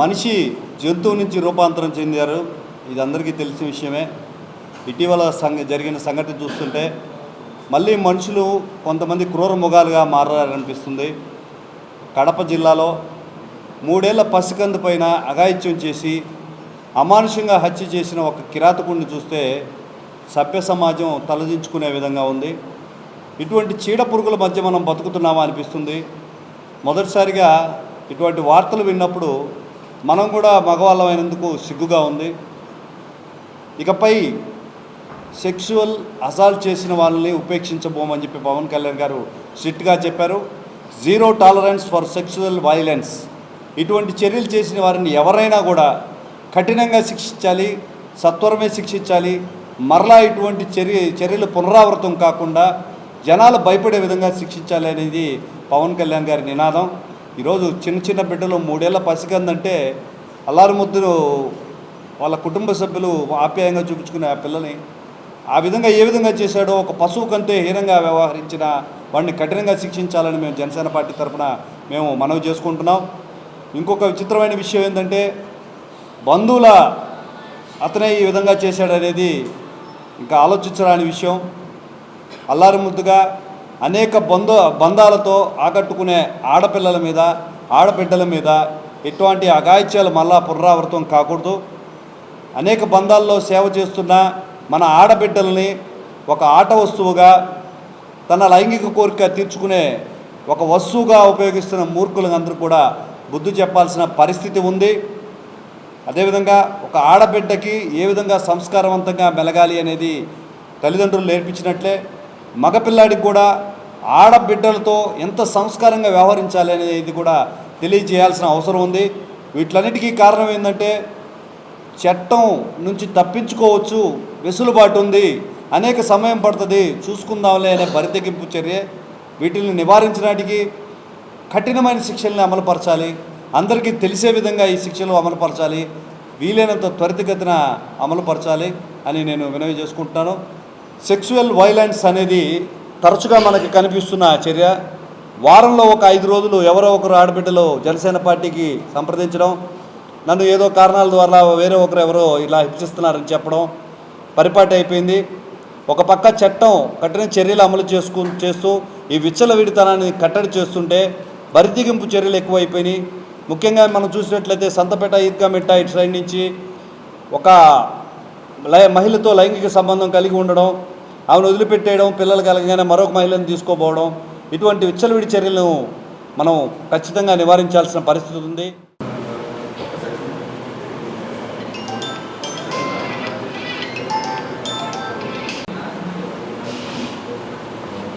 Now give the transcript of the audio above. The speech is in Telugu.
మనిషి జంతువు నుంచి రూపాంతరం చెందారు. ఇది అందరికీ తెలిసిన విషయమే. ఇటీవల సంఘ జరిగిన సంఘటన చూస్తుంటే మళ్ళీ మనుషులు కొంతమంది క్రూర ముఖాలుగా మారారనిపిస్తుంది. కడప జిల్లాలో మూడేళ్ళ పసికందు పైన అఘాయిత్యం చేసి అమానుషంగా హత్య చేసిన ఒక కిరాతకుడిని చూస్తే సభ్య సమాజం తలదించుకునే విధంగా ఉంది. ఇటువంటి చీడ పురుగుల మధ్య మనం బతుకుతున్నామా అనిపిస్తుంది. మొదటిసారిగా ఇటువంటి వార్తలు విన్నప్పుడు మనం కూడా మగవాళ్ళమైనందుకు సిగ్గుగా ఉంది. ఇకపై సెక్షువల్ అసాల్ట్ చేసిన వాళ్ళని ఉపేక్షించబోమని చెప్పి పవన్ కళ్యాణ్ గారు స్ట్రిక్ట్గా చెప్పారు. Zero tolerance for sexual violence. ఇటువంటి చర్యలు చేసిన వారిని ఎవరైనా కూడా కఠినంగా శిక్షించాలి సత్వరమే శిక్షించాలి. మరలా ఇటువంటి చర్య చర్యలు పునరావృతం కాకుండా జనాలు భయపడే విధంగా శిక్షించాలి అనేది పవన్ కళ్యాణ్ గారి నినాదం. ఈరోజు చిన్న చిన్న బిడ్డలు మూడేళ్ళ పసికందంటే అల్లారు ముద్దును వాళ్ళ కుటుంబ సభ్యులు ఆప్యాయంగా చూపించుకునే ఆ పిల్లని ఆ విధంగా ఏ విధంగా చేశాడో ఒక పశువు కంటే హీనంగా వ్యవహరించిన వాడిని కఠినంగా శిక్షించాలని మేము జనసేన పార్టీ తరఫున మేము మనవి చేసుకుంటున్నాం. ఇంకొక విచిత్రమైన విషయం ఏంటంటే బంధువుల అతనే ఈ విధంగా చేశాడనేది ఇంకా ఆలోచించరాని విషయం. అల్లారు ముద్దుగా అనేక బంధు బంధాలతో ఆకట్టుకునే ఆడపిల్లల మీద ఆడబిడ్డల మీద ఎటువంటి అగాయిత్యాలు మళ్ళా పునరావృతం కాకూడదు. అనేక బంధాల్లో సేవ చేస్తున్న మన ఆడబిడ్డల్ని ఒక ఆట వస్తువుగా తన లైంగిక కోరిక తీర్చుకునే ఒక వస్తువుగా ఉపయోగిస్తున్న మూర్ఖులందరూ కూడా బుద్ధి చెప్పాల్సిన పరిస్థితి ఉంది. అదేవిధంగా ఒక ఆడబిడ్డకి ఏ విధంగా సంస్కారవంతంగా మెలగాలి అనేది తల్లిదండ్రులు నేర్పించినట్లే మగపిల్లాడికి కూడా ఆడబిడ్డలతో ఎంత సంస్కారంగా వ్యవహరించాలి అనేది కూడా తెలియజేయాల్సిన అవసరం ఉంది. వీటిలన్నిటికీ కారణం ఏంటంటే చట్టం నుంచి తప్పించుకోవచ్చు వెసులుబాటు ఉంది. అనేక సమయం పడుతుంది. చూసుకుందాంలే అనే బరితెగింపు చర్య వీటిని నివారించడానికి కఠినమైన శిక్షల్ని అమలుపరచాలి. అందరికీ తెలిసే విధంగా ఈ శిక్షలు అమలుపరచాలి. వీలైనంత త్వరితగతిన అమలుపరచాలి అని నేను వినవి చేసుకుంటున్నాను. సెక్సువల్ వైలెన్స్ అనేది తరచుగా మనకి కనిపిస్తున్న చర్య వారంలో ఒక ఐదు రోజులు ఎవరో ఒకరు ఆడబిడ్డలో జనసేన పార్టీకి సంప్రదించడం నన్ను ఏదో కారణాల ద్వారా వేరే ఒకరు ఎవరో ఇలా హింసిస్తున్నారని చెప్పడం పరిపాటి అయిపోయింది. ఒక పక్క చట్టం కఠిన చర్యలు అమలు చేసుకు చేస్తూ ఈ విచ్చల విడితనాన్ని కట్టడి చేస్తుంటే బరిదిగింపు చర్యలు ఎక్కువైపోయినాయి. ముఖ్యంగా మనం చూసినట్లయితే సంతపేట ఈద్గా మిట్టా ఇటు సైడ్ నుంచి ఒక లై మహిళతో లైంగిక సంబంధం కలిగి ఉండడం ఆమెను వదిలిపెట్టేయడం పిల్లలు కలగగానే మరొక మహిళను తీసుకోపోవడం ఇటువంటి విచ్చలవిడి చర్యలను మనం ఖచ్చితంగా నివారించాల్సిన పరిస్థితి ఉంది.